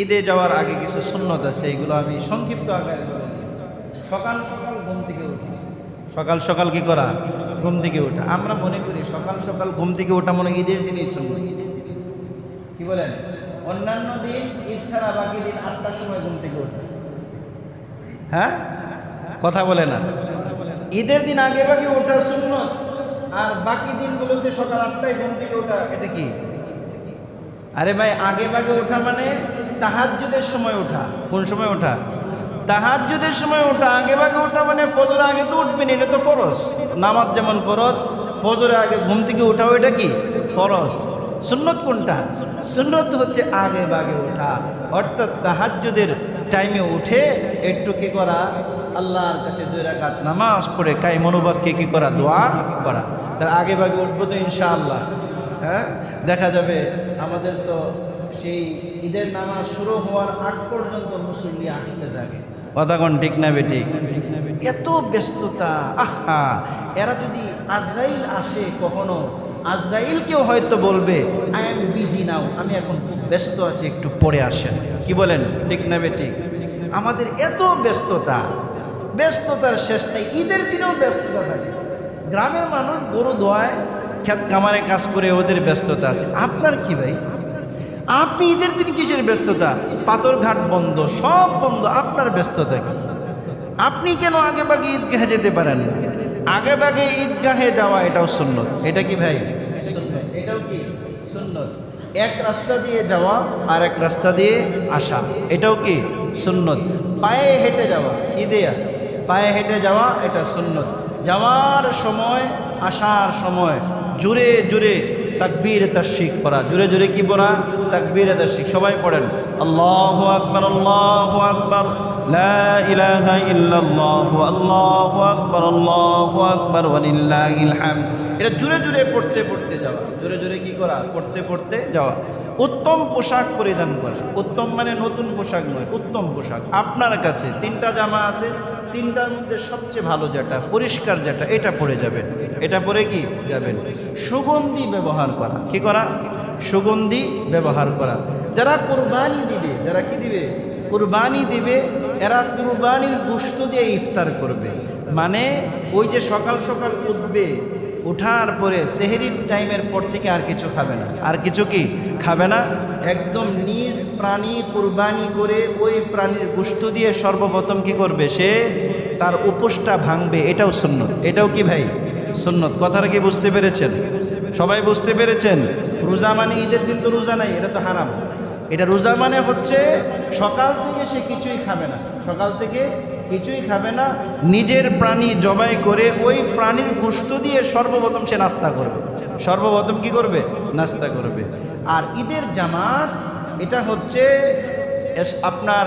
ঈদে যাওয়ার আগে কিছু সুন্নত আছে, এগুলো আমি সংক্ষিপ্ত আকারে সকাল সকাল ঘুম থেকে উঠি। সকাল সকাল কি করা? ঘুম থেকে ওঠা। আমরা মনে করি সকাল সকাল ঘুম থেকে ওঠা মনে ঈদের দিনই সুন্নত। কি বলেন? অন্যান্য দিন, ঈদ ছাড়া বাকি দিন আটটার সময় ঘুম থেকে ওঠা। হ্যাঁ? কথা বলে না। ঈদের দিন আগে বাকি ওঠা সুন্নত, আর বাকি দিনগুলোতে সকাল আটটায় ঘুম থেকে ওঠা, এটা কি? আরে ভাই, আগে বাগে ওঠা মানে তাহাজ্জুদের সময় ওঠা। কোন সময় ওঠা? তাহাজ্জুদের সময় ওঠা। আগে ভাগে ওঠা মানে ফজর আগে তো উঠবেন এটা তো ফরজ। নামাজ যেমন ফরজ ফজরের আগে ঘুম থেকে ওঠাও এটা কি? ফরজ। সুন্নত কোনটা? সুন্নত হচ্ছে আগে বাগে ওঠা। অর্থাৎ তাহাজ্জুদের টাইমে উঠে একটু কি করা? আল্লাহর কাছে দুই রাকাত নামাজ পড়ে কাই মনোবাক্যে কি করা? দোয়া করা। তার আগে বাগে উঠবো তো ইনশাআল্লাহ। হ্যাঁ? দেখা যাবে আমাদের তো সেই ঈদের নামাজ শুরু হওয়ার আগ পর্যন্ত মুসল্লি আসতে থাকে। কথাগণ ঠিক না বেটি এত ব্যস্ততা আহা! এরা যদি আজরাইল আসে কখনো আজরাইলকেও হয়তো বলবে আই এম বিজি নাও আমি এখন খুব ব্যস্ত আছি একটু পরে আসেন। কি বলেন? ঠিক না বেটি আমাদের এত ব্যস্ততা ব্যস্ততার শেষ নেই ঈদের দিনেও ব্যস্ততা থাকে। গ্রামের মানুষ গরু ধোয়ায় ক্ষেত কামারে কাজ করে ওদের ব্যস্ততা আছে। আপনার কি ভাই? আপনি ঈদের দিন কিসের ব্যস্ততা? পাথর ঘাট বন্ধ সব বন্ধ আপনার ব্যস্ততা কি? আপনি কেন আগে বাগে ঈদগাহে যেতে পারেন? আগে বাগে ঈদগাহে যাওয়া এটাও সুন্নত। এটা কি ভাই? এটাও কি? সুন্নত। এক রাস্তা দিয়ে যাওয়া আর এক রাস্তা দিয়ে আসা এটাও কি? সুন্নত। পায়ে হেঁটে যাওয়া দেয়া পায়ে হেঁটে যাওয়া এটা সুন্নত। যাওয়ার সময় আসার সময় জুড়ে জুড়ে তাকবীর তাশিক পড়া। জুড়ে জুড়ে কি পড়া? তাকবীর তাশিক সবাই পড়েন। আল্লাহ আকবর, আল্লাহ আকবার। লা ইলাহা ইল্লাল্লাহ, আল্লাহু আকবার আল্লাহু আকবার, ওয়ালিল্লাহিল হামদ। এটা জুড়ে জুড়ে পড়তে পড়তে যাওয়া। জুড়ে জুড়ে কি করা? পড়তে পড়তে যাওয়া। উত্তম পোশাক পরিধান করা। উত্তম মানে নতুন পোশাক নয়, উত্তম পোশাক। আপনার কাছে তিনটা জামা আছে, তিনটার মধ্যে সবচেয়ে ভালো যেটা, পরিষ্কার যেটা, এটা পরে যাবেন। এটা পরে কি? যাবেন। সুগন্ধি ব্যবহার করা। কি করা? সুগন্ধি ব্যবহার করা। যারা কোরবানি দিবে, যারা কি দিবে? কুরবানি দিবে, এরা কুরবানির গুস্ত দিয়ে ইফতার করবে। মানে ওই যে সকাল সকাল উঠবে, উঠার পরে সেহেরির টাইমের পর থেকে আর কিছু খাবে না। আর কিছু কি? খাবে না? একদম নিজ প্রাণী কুরবানি করে ওই প্রাণীর গুস্ত দিয়ে সর্বপ্রথম কি করবে সে? তার উপোসটা ভাঙবে। এটাও সুন্নত। এটাও কি ভাই? সুন্নত। কথাটা কি বুঝতে পেরেছেন? সবাই বুঝতে পেরেছেন? রোজা মানে ঈদের দিন তো রোজা নাই, এটা তো হারাম। এটা রোজা মানে হচ্ছে সকাল থেকে সে কিছুই খাবে না। সকাল থেকে কিছুই খাবে না, নিজের প্রাণী জবাই করে ওই প্রাণীর গুস্ত দিয়ে সর্বপ্রথম সে নাস্তা করবে। সর্বপ্রথম কি করবে? নাস্তা করবে। আর ঈদের জামাত, এটা হচ্ছে আপনার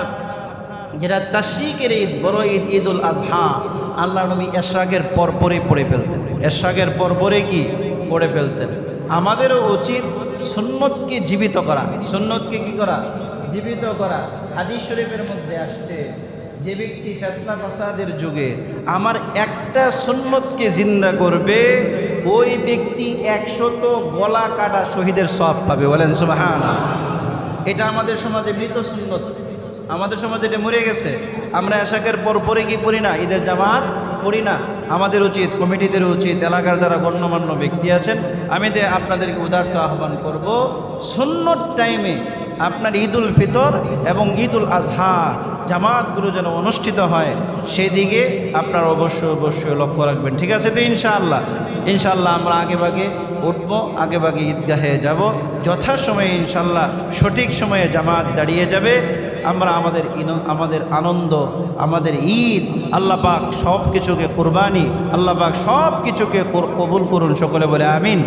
যেটা তাশিকের ঈদ, বড় ঈদ ঈদ উল আজহা। আল্লাহ নবী এশরাকের পর পরে পড়ে ফেলতেন। এশরাকের পর পরে কি? পড়ে ফেলতেন। আমাদেরও উচিত সুন্নতকে জীবিত করা। সুন্নতকে কি করা? জীবিত করা। হাদিস শরীফের মধ্যে আসছে, যে ব্যক্তি ফেতনা ফাসাদের যুগে আমার একটা সুন্নতকে জিন্দা করবে, ওই ব্যক্তি একশত গলা কাটা শহীদের সব পাবে। বলেন সুবাহান এটা আমাদের সমাজে মৃত সুন্নত। আমাদের সমাজে এটা মরে গেছে। আমরা এশাকের পর পরে কি পড়ি না? ঈদের জামাত পড়ি না। আমাদের উচিত, কমিটিদের উচিত, এলাকার যারা গণ্যমান্য ব্যক্তি আছেন, আমি আপনাদেরকে উদার্থ আহ্বান করব সুন্নত টাইমে আপনার ঈদুল ফিতর এবং ঈদুল আজহা জামাতগুলো যেন অনুষ্ঠিত হয় সেই দিকে আপনার অবশ্যই অবশ্যই লক্ষ্য রাখবেন। ঠিক আছে তো ইনশাআল্লাহ? ইনশাআল্লাহ আমরা আগে ভাগে উঠবো, আগে ভাগে ঈদগাহে যাব। যথাসময়ে ইনশাআল্লাহ সঠিক সময়ে জামাত দাঁড়িয়ে যাবে। আমরা আমাদের আমাদের আনন্দ, আমাদের ঈদ, আল্লাহ পাক সব কিছুকে কোরবানি, আল্লাহ পাক সব কিছুকে কবুল করুন, সকলে বলে আমিন।